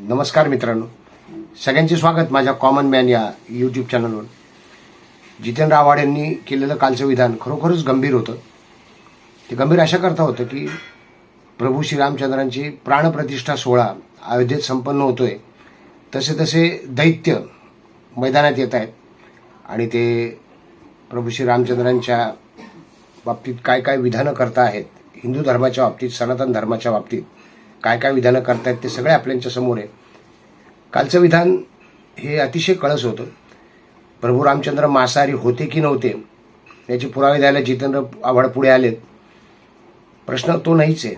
नमस्कार मित्रांनो. सगळ्यांचे स्वागत माझ्या कॉमन मॅन या यूट्यूब चॅनलवर जितेंद्र आव्हाड यांनी केलेलं कालचं विधान खरोखरच गंभीर होतं. ते गंभीर अशा करता होतं की प्रभू श्रीरामचंद्रांची प्राणप्रतिष्ठा सोहळा अयोध्येत संपन्न होतोय. तसे तसे दैत्य मैदानात येत आहेत. आणि ते प्रभू श्रीरामचंद्रांच्या बाबतीत काय काय विधानं करता आहेत हिंदू धर्माच्या बाबतीत सनातन धर्माच्या बाबतीत काय काय विधानं करतायत ते सगळे आपल्यांच्या समोर आहे. कालचं विधान हे अतिशय कळस होतं. प्रभू रामचंद्र मांसाहारी होते की नव्हते याचे पुरावे द्यायला जितेंद्र आव्हाड पुढे आलेत. प्रश्न तो नाहीच आहे.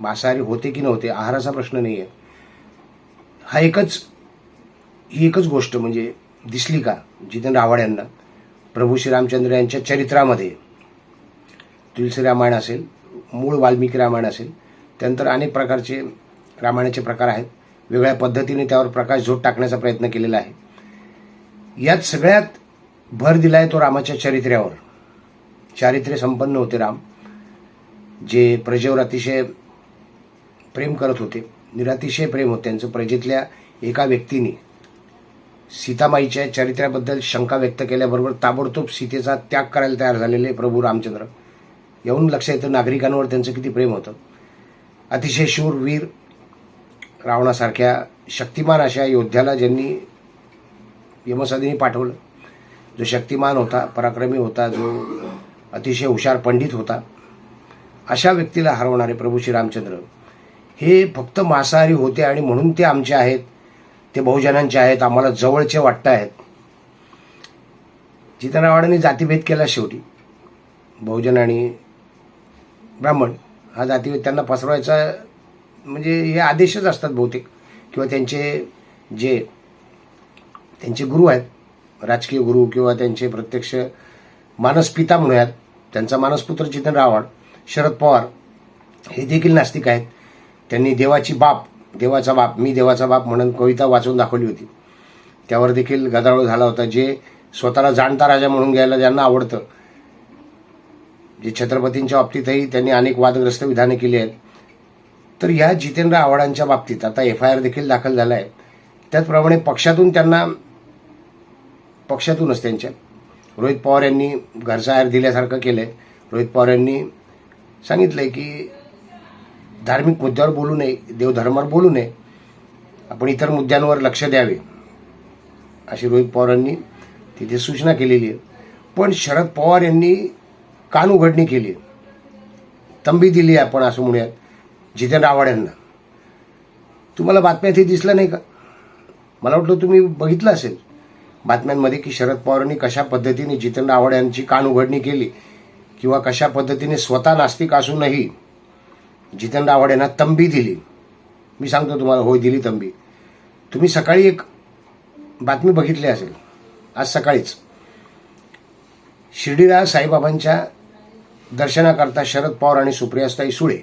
मांसाहारी होते की नव्हते आहाराचा प्रश्न नाही आहे हा एकच ही एकच गोष्ट म्हणजे दिसली का जितेंद्र आव्हाड यांना? प्रभू श्रीरामचंद्र यांच्या चरित्रामध्ये. तुलसी रामायण असेल मूळ वाल्मिकी रामायण असेल त्यानंतर अनेक प्रकारचे रामायणाचे प्रकार आहेत. वेगळ्या पद्धतीने त्यावर प्रकाश झोत टाकण्याचा प्रयत्न केलेला आहे. यात सगळ्यात भर दिलाय तो रामाच्या चरित्र्यावर. चारित्र्य संपन्न होते राम जे प्रजेवर अतिशय प्रेम करत होते. निरातिशय प्रेम होते. त्यांचं प्रजेतल्या एका व्यक्तीने सीतामाईच्या चरित्र्याबद्दल शंका व्यक्त केल्याबरोबर ताबडतोब सीतेचा त्याग करायला तयार झालेले प्रभू रामचंद्र. येऊन लक्षात येतं नागरिकांवर त्यांचं किती प्रेम होतं. अतिशय शूरवीर रावणासारख्या शक्तिमान अशा योद्ध्याला ज्यांनी यमसदीने पाठवलं. जो शक्तिमान होता पराक्रमी होता जो अतिशय हुशार पंडित होता अशा व्यक्तीला हरवणारे प्रभू श्रीरामचंद्र. हे फक्त मांसाहारी होते आणि म्हणून ते आमचे आहेत. ते बहुजनांचे आहेत आम्हाला जवळचे वाटत आहेत. जितनावाडांनी जातीभेद केला शेवटी. बहुजन आणि ब्राह्मण हा जाती त्यांना पसरवायचा म्हणजे हे आदेशच असतात बहुतेक. किंवा त्यांचे जे त्यांचे गुरु आहेत राजकीय गुरु किंवा त्यांचे प्रत्यक्ष मानसपिता म्हणूयात त्यांचा मानसपुत्र जितेंद्र रावण शरद पवार हे देखील नास्तिक आहेत. त्यांनी देवाची बाप देवाचा बाप मी देवाचा बाप म्हणून कविता वाचून दाखवली होती. त्यावर देखील गदारोळ झाला होता. जे स्वतःला जाणता राजा म्हणून घ्यायला ज्यांना आवडतं जे छत्रपतींच्या बाबतीतही त्यांनी अनेक वादग्रस्त विधाने केली आहेत. तर ह्या जितेंद्र आव्हाडांच्या बाबतीत आता एफ आय आर देखील दाखल झाला आहे त्याचप्रमाणे पक्षातून त्यांना पक्षातूनच त्यांच्या रोहित पवार यांनी घरचा आयर दिल्यासारखं केलं आहे रोहित पवार यांनी सांगितलंय की धार्मिक मुद्द्यावर बोलू नये देवधर्मावर बोलू नये. आपण इतर मुद्द्यांवर लक्ष द्यावे अशी रोहित पवारांनी तिथे सूचना केलेली आहे. पण शरद पवार यांनी कान उघडणी केली. तंबी दिली आपण असं म्हणूयात जितेंद्र आव्हाड यांना. तुम्हाला बातम्यात हे दिसलं नाही का? मला वाटलं तुम्ही बघितलं असेल. बातम्यांमध्ये की शरद पवारांनी कशा पद्धतीने जितेंद्र आव्हाड यांची कान उघडणी केली किंवा कशा पद्धतीने स्वतः नास्तिक असूनही जितेंद्र आव्हाड यांना तंबी दिली. मी सांगतो तुम्हाला होय दिली तंबी. तुम्ही सकाळी एक बातमी बघितली असेल. आज सकाळीच. शिर्डीला साईबाबांच्या दर्शनाकरता शरद पवार आणि सुप्रियास्ताई सुळे.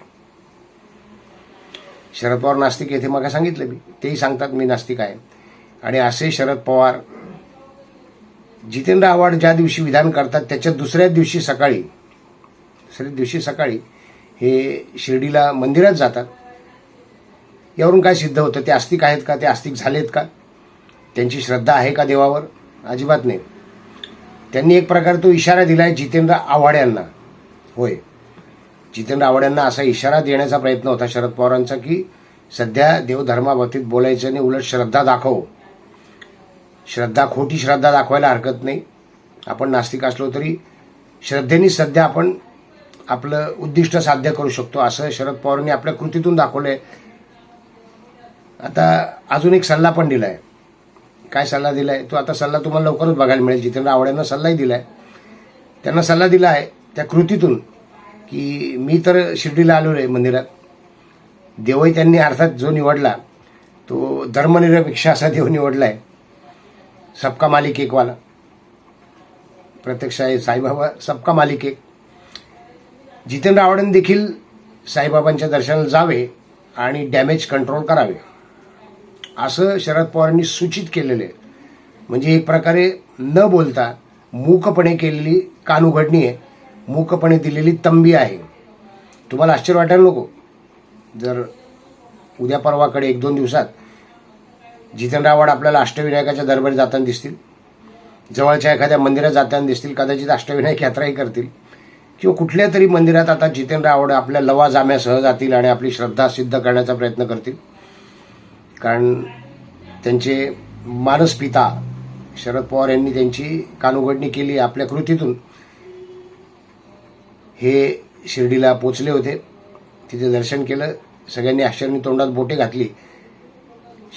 शरद पवार नास्तिक येथे मग सांगितलं मी. तेही सांगतात मी नास्तिक आहे. आणि असे शरद पवार जितेंद्र आव्हाड ज्या दिवशी विधान करतात त्याच्या दुसऱ्याच दिवशी सकाळी दुसऱ्या दिवशी सकाळी हे शिर्डीला मंदिरात जातात. यावरून काय सिद्ध होतं? ते आस्तिक आहेत का? ते आस्तिक झालेत का? त्यांची श्रद्धा आहे का देवावर? अजिबात नाही. त्यांनी एक प्रकारे तो इशारा दिला आहे जितेंद्र आव्हाड यांना. होय. जितेंद्र आव्हाड यांना असा इशारा देण्याचा प्रयत्न होता शरद पवारांचा की सध्या देवधर्माबाबतीत बोलायचं नाही उलट श्रद्धा दाखव. श्रद्धा खोटी श्रद्धा दाखवायला हरकत नाही. आपण नास्तिक असलो तरी श्रद्धेने सध्या आपण आपलं उद्दिष्ट साध्य करू शकतो असं शरद पवारांनी आपल्या कृतीतून दाखवलंय. आता अजून एक सल्ला पण दिलाय. काय सल्ला दिलाय? तो आता सल्ला तुम्हाला लवकरच बघायला मिळेल. जितेंद्र आव्हाड यांना सल्लाही दिलाय. त्यांना सल्ला दिला आहे त्या कृतीतून की मी तर शिर्डीला आलो आहे मंदिरात. देवही त्यांनी अर्थात जो निवडला तो धर्मनिरपेक्ष असा देव निवडला आहे सबका मालिक एकवाला. प्रत्यक्ष आहे साईबाबा सबका मालिक एक. जितेंद्र आव्हाडांनी देखील साईबाबांच्या दर्शनाला जावे आणि डॅमेज कंट्रोल करावे. असं शरद पवारांनी सूचित केलेलं आहे. म्हणजे एक प्रकारे न बोलता मूकपणे केलेली कान उघडणी आहे. मूकपणे दिलेली तंबी आहे. तुम्हाला आश्चर्य वाटायला नको. जर उद्या परवाकडे एक दोन दिवसात जितेन रावड आपल्याला अष्टविनायकाच्या दरबारी जाताना दिसतील जवळच्या एखाद्या मंदिरात जाताना दिसतील कदाचित अष्टविनायक यात्राही करतील किंवा कुठल्या तरी मंदिरात आता जितेन रावड आपल्या लवा जाम्यासह जातील आणि आपली श्रद्धा सिद्ध करण्याचा प्रयत्न करतील. कारण त्यांचे मानसपिता शरद पवार यांनी त्यांची कानुघडणी केली आपल्या कृतीतून. हे शिर्डीला पोचले होते. तिथे दर्शन केलं. सगळ्यांनी आश्चर्य तोंडात बोटे घातली.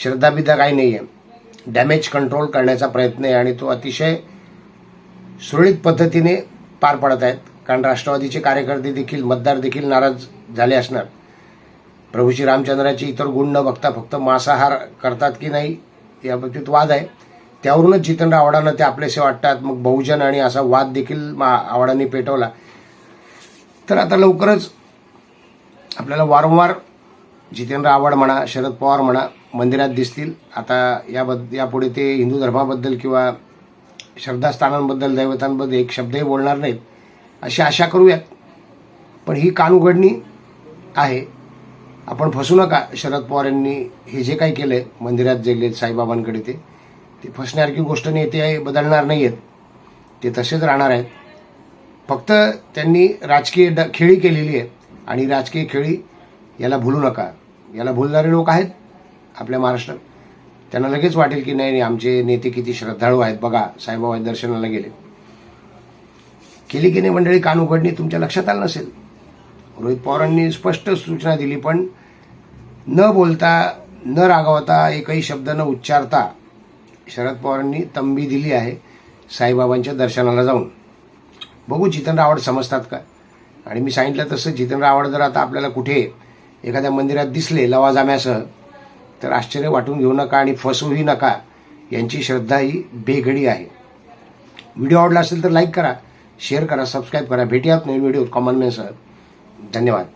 श्रद्धाबिद्धा काही नाही आहे डॅमेज कंट्रोल करण्याचा प्रयत्न आहे आणि तो अतिशय सुरळीत पद्धतीने पार पडत आहेत. कारण राष्ट्रवादीचे कार्यकर्ते देखील मतदार देखील नाराज झाले असणार. प्रभू श्री रामचंद्राचे इतर गुण न बघता फक्त मांसाहार करतात की नाही याबाबतीत वाद आहे. त्यावरूनच जितेंद्र आव्हाडांना ते आपलेसे वाटतात. मग बहुजन आणि असा वाद देखील मा आव्हाडांनी पेटवला. तर आता लवकरच आपल्याला वारंवार जितेंद्र आव्हाड म्हणा शरद पवार म्हणा मंदिरात दिसतील. आता याबद्द यापुढे ते हिंदू धर्माबद्दल किंवा श्रद्धास्थानांबद्दल दैवतांबद्दल एक शब्दही बोलणार नाहीत. अशी आशा करूयात. पण ही कान उघडणी आहे. आपण फसू नका. शरद पवार यांनी हे जे काही केलं आहे मंदिरात गेले साईबाबांकडे ते ते फसण्यासारखी गोष्ट नाही ते आहे, बदलणार नाही आहेत ते तसेच राहणार आहेत. फक्त त्यांनी राजकीय ड खेळी केलेली आहे आणि राजकीय खेळी याला भुलू नका. याला भुलणारे लोक आहेत आपल्या महाराष्ट्रात. त्यांना लगेच वाटेल की नाही नाही आमचे नेते किती श्रद्धाळू आहेत. बघा साईबाबा दर्शनाला गेले. केली की नाही मंडळी कान उघडणी तुमच्या लक्षात आलं नसेल? रोहित पवारांनी स्पष्ट सूचना दिली पण न बोलता न रागवता एकही शब्द न उच्चारता शरद पवारांनी तंबी दिली आहे साईबाबांच्या दर्शनाला जाऊन. बघू जितन रावड समजतात का? आणि मी सांगितलं तसं जितेंद्र रावड जर आता आपल्याला कुठे एखाद्या मंदिरात दिसले लवाजाम्यासह तर आश्चर्य वाटून घेऊ नका आणि फसवूही नका. यांची श्रद्धा ही बेघडी आहे. व्हिडिओ आवडला असेल तर लाईक करा शेअर करा सबस्क्राईब करा. भेटूयात नवीन व्हिडिओ कॉमन मॅनसह धन्यवाद.